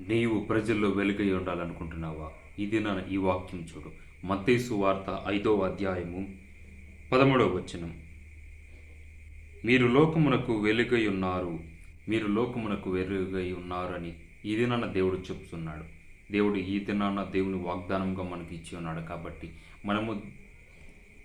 నీవు ప్రజల్లో వెలుగై ఉండాలనుకుంటున్నావా? ఇది నా ఈ వాక్యం చూడు. మత్తేసు వార్త ఐదవ అధ్యాయము పదమూడవ వచనం. మీరు లోకమునకు వెలుగై ఉన్నారు. మీరు లోకమునకు వెలుగై ఉన్నారు అని ఈ దినాన దేవుడు చెప్తున్నాడు. దేవుడు ఈ దినాన దేవుని వాగ్దానంగా మనకి ఇచ్చి ఉన్నాడు కాబట్టి మనము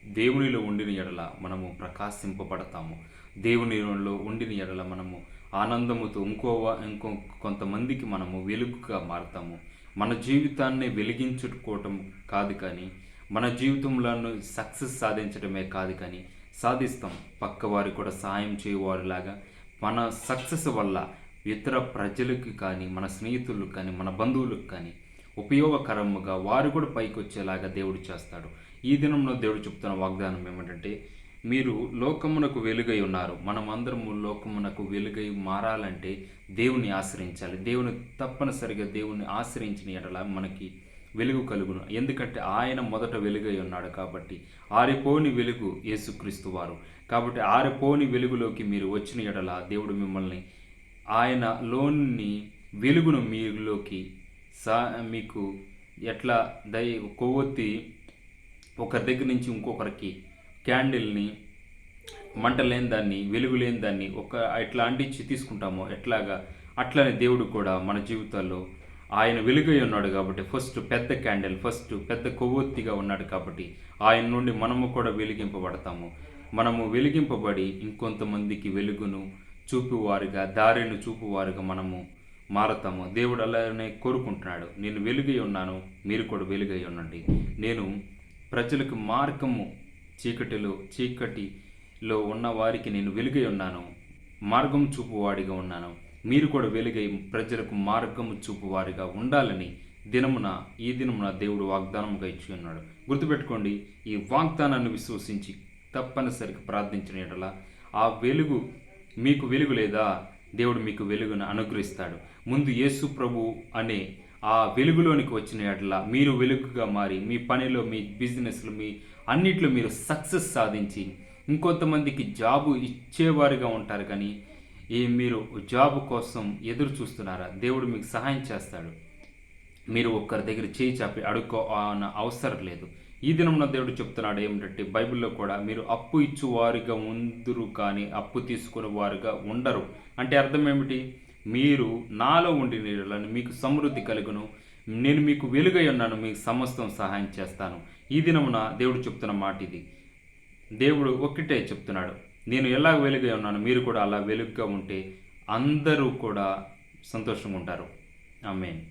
దేవునిలో ఉండిన ఎడల మనము ప్రకాశింపబడతాము. దేవునిలో ఉండిన ఎడల మనము ఆనందముతో ఇంకో ఇంకో కొంతమందికి మనము వెలుగుగా మారుతాము. మన జీవితాన్ని వెలిగించుకోవటం కాదు కానీ మన జీవితంలో సక్సెస్ సాధించడమే కాదు కానీ సాధిస్తాం. పక్కవారి కూడా సహాయం చేయవారిలాగా మన సక్సెస్ వల్ల ఇతర ప్రజలకు కానీ మన స్నేహితులకు కానీ మన బంధువులకు కానీ ఉపయోగకరముగా వారు కూడా పైకి వచ్చేలాగా దేవుడు చేస్తాడు. ఈ దినంలో దేవుడు చెప్తున్న వాగ్దానం ఏమిటంటే మీరు లోకమునకు వెలుగై ఉన్నారు. మనం అందరము లోకమునకు వెలుగై మారాలంటే దేవుని ఆశ్రయించాలి. దేవుని తప్పనిసరిగా దేవుని ఆశ్రయించిన ఎడల మనకి వెలుగు కలుగును. ఎందుకంటే ఆయన మొదట వెలుగై ఉన్నాడు కాబట్టి ఆరిపోని వెలుగు యేసుక్రీస్తు వారు. కాబట్టి ఆరిపోని వెలుగులోకి మీరు వచ్చిన ఎడల దేవుడు మిమ్మల్ని ఆయన లోని వెలుగును మీలోకి సా మీకు ఎట్లా దై కొవ్వొత్తి ఒకరి దగ్గర నుంచి ఇంకొకరికి క్యాండిల్ని మంట లేని దాన్ని వెలుగు లేని దాన్ని ఒక ఎట్లా అంటించి తీసుకుంటామో ఎట్లాగా అట్లనే దేవుడు కూడా మన జీవితాల్లో ఆయన వెలుగై ఉన్నాడు కాబట్టి ఫస్ట్ పెద్ద క్యాండిల్ ఫస్ట్ పెద్ద కొవ్వొత్తిగా ఉన్నాడు కాబట్టి ఆయన నుండి మనము కూడా వెలిగింపబడతాము. మనము వెలిగింపబడి ఇంకొంతమందికి వెలుగును చూపువారుగా దారిని చూపువారుగా మనము మారతాము. దేవుడు అలానే కోరుకుంటున్నాడు నేను వెలుగై ఉన్నాను మీరు కూడా వెలుగై ఉండండి. నేను ప్రజలకు మార్గము చీకటిలో చీకటిలో ఉన్న వారికి నేను వెలుగై ఉన్నాను. మార్గం చూపువాడిగా ఉన్నాను. మీరు కూడా వెలుగై ప్రజలకు మార్గము చూపువారిగా ఉండాలని దినమున ఈ దినమున దేవుడు వాగ్దానముగా ఇచ్చి ఉన్నాడు. గుర్తుపెట్టుకోండి ఈ వాగ్దానాన్ని విశ్వసించి తప్పనిసరిగా ప్రార్థించిన ఎడల ఆ వెలుగు మీకు వెలుగు లేదా? దేవుడు మీకు వెలుగును అనుగ్రహిస్తాడు. ముందు యేసు ప్రభు అనే ఆ వెలుగులోనికి వచ్చిన ఎడల మీరు వెలుగుగా మారి మీ పనిలో మీ బిజినెస్లో మీ అన్నిట్లో మీరు సక్సెస్ సాధించి ఇంకొంతమందికి జాబు ఇచ్చేవారుగా ఉంటారు కానీ ఏ మీరు జాబ్ కోసం ఎదురు చూస్తున్నారా? దేవుడు మీకు సహాయం చేస్తాడు. మీరు ఒక్కరి దగ్గర చేయి చాపి అడుక్కో అన్న అవసరం లేదు. ఈ దినంలో దేవుడు చెప్తున్నాడు ఏమిటంటే బైబిల్లో కూడా మీరు అప్పు ఇచ్చువారుగా ఉందరు కానీ అప్పు తీసుకునే వారుగా ఉండరు. అంటే అర్థం ఏమిటి? మీరు నాలో ఉండి నీళ్ళను మీకు సమృద్ధి కలుగును. నేను మీకు వెలుగై ఉన్నాను మీకు సమస్తం సహాయం చేస్తాను. ఈ దినమున దేవుడు చెప్తున్న మాట ఇది. దేవుడు ఒక్కటే చెప్తున్నాడు. నేను ఎలా వెలుగై ఉన్నాను మీరు కూడా అలా వెలుగుగా ఉంటే అందరూ కూడా సంతోషంగా ఉంటారు. ఆమెన్.